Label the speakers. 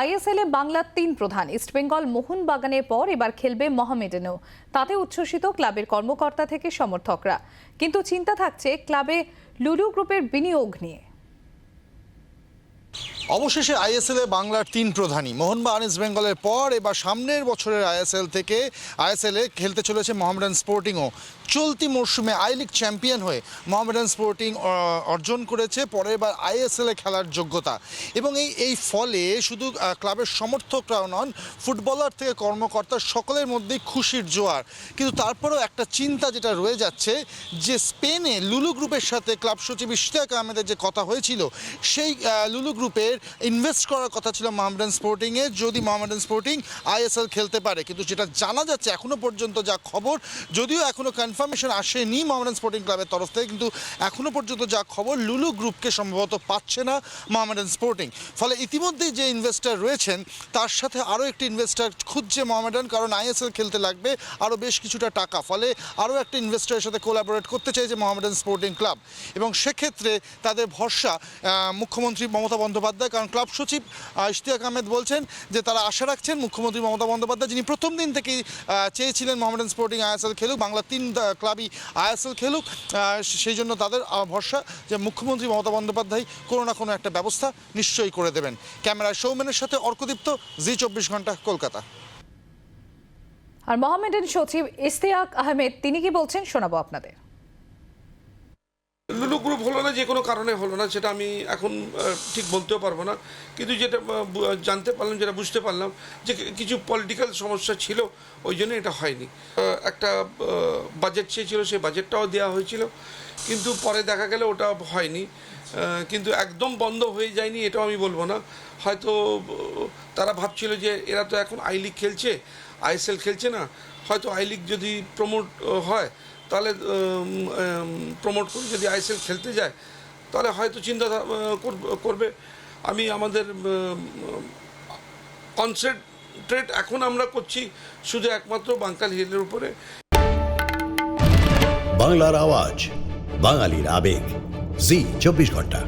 Speaker 1: ISL বাংলার তিন প্রধান ইস্টবেঙ্গল মোহনবাগানের পর এবার খেলবে মহামেডেনও। তাতে উচ্ছ্বসিত ক্লাবের কর্মকর্তা থেকে সমর্থকরা। কিন্তু চিন্তা থাকছে ক্লাবে লুলু গ্রুপের বিনিয়োগ নিয়ে।
Speaker 2: অবশেষে আইএসএল এ বাংলার তিন প্রধানী মোহনবাগান ইস্ট বেঙ্গলের পর এবার সামনের বছরের আইএসএল থেকে আইএসএল এ খেলতে চলেছে মোহামেডান স্পোর্টিংও। চলতি মরশুমে আই লিগ চ্যাম্পিয়ন হয়ে মোহামেডান স্পোর্টিং অর্জন করেছে পরের বার আইএসএল এ খেলার যোগ্যতা। এবং এই এই ফলে শুধু ক্লাবের সমর্থকরাও নন, ফুটবলার থেকে কর্মকর্তা সকলের মধ্যেই খুশির জোয়ার। কিন্তু তারপরেও একটা চিন্তা যেটা রয়ে যাচ্ছে যে স্পেনে লুলু গ্রুপের সাথে ক্লাব সচিব ইশতিয়াক আহমেদের যে কথা হয়েছিল, সেই লুলু লুলু গ্রুপের ইনভেস্ট করার কথা ছিল মোহামেডান স্পোর্টিংয়ে যদি মোহামেডান স্পোর্টিং আইএসএল খেলতে পারে, কিন্তু যেটা জানা যাচ্ছে এখনও পর্যন্ত যা খবর, যদিও এখনও কনফার্মেশন আসেনি মোহামেডান স্পোর্টিং ক্লাবের তরফ থেকে, কিন্তু এখনও পর্যন্ত যা খবর লুলু গ্রুপকে সম্ভবত পাচ্ছে না মোহামেডান স্পোর্টিং ফলে ইতিমধ্যেই যে ইনভেস্টার রয়েছেন, তার সাথে আরও একটি ইনভেস্টার খুঁজছে মোহামেডান কারণ আইএসএল খেলতে লাগবে আরও বেশ কিছুটা টাকা। ফলে আরও একটা ইনভেস্টারের সাথে কোলাবোরেট করতে চাইছে মোহামেডান স্পোর্টিং ক্লাব এবং সেক্ষেত্রে তাদের ভরসা মুখ্যমন্ত্রী মমতা বন্দ্যোপাধ্যায় কারণ ক্লাব সচিব ইশতিয়াক আহমেদ বলছেন যে তারা আশা রাখছেন মুখ্যমন্ত্রী মমতা বন্দ্যোপাধ্যায় যিনি প্রথম দিন থেকেই চেয়েছিলেন মোহামেডান স্পোর্টিং আইএসএল খেলুক বাংলা তিন ক্লাবই আইএসএল খেলুক সেই জন্য তাদের ভরসা যে মুখ্যমন্ত্রী মমতা বন্দ্যোপাধ্যায় কোনো না কোনো একটা ব্যবস্থা নিশ্চয়ই করে দেবেন। ক্যামেরায় সৌমেনের সাথে অর্কদীপ্ত জি চব্বিশ ঘণ্টা কলকাতা।
Speaker 1: আর মোহামেডান সচিব ইশতিয়াক আহমেদ তিনি কি বলছেন শোনাবো আপনাদের?
Speaker 3: লুলু গ্রুপ হলো না, যে কোনো কারণে হলো না, সেটা আমি এখন ঠিক বলতেও পারব না। কিন্তু যেটা জানতে পারলাম, যেটা বুঝতে পারলাম, যে কিছু পলিটিক্যাল সমস্যা ছিল, ওই জন্য এটা হয়নি। একটা বাজেট চেয়েছিল, সেই বাজেটটাও দেওয়া হয়েছিল, কিন্তু পরে দেখা গেলে ওটা হয়নি। কিন্তু একদম বন্ধ হয়ে যায়নি, এটাও আমি বলব না। হয়তো তারা ভাবছিল যে এরা তো এখন আই লিগ খেলছে আইএসএল খেলছে না, হয়তো আই লিগ যদি প্রমোট হয়, তাহলে প্রমোট করে যদি আইএসএল খেলতে যায়, তাহলে হয়তো চিন্তা করবে। আমি আমাদের কনসেন্ট্রেট এখন আমরা করছি শুধু একমাত্র বাঙ্কাল হিলের উপরে।
Speaker 4: বাংলার আওয়াজ, বাঙালির আবেগ। জি, চব্বিশ ঘণ্টা।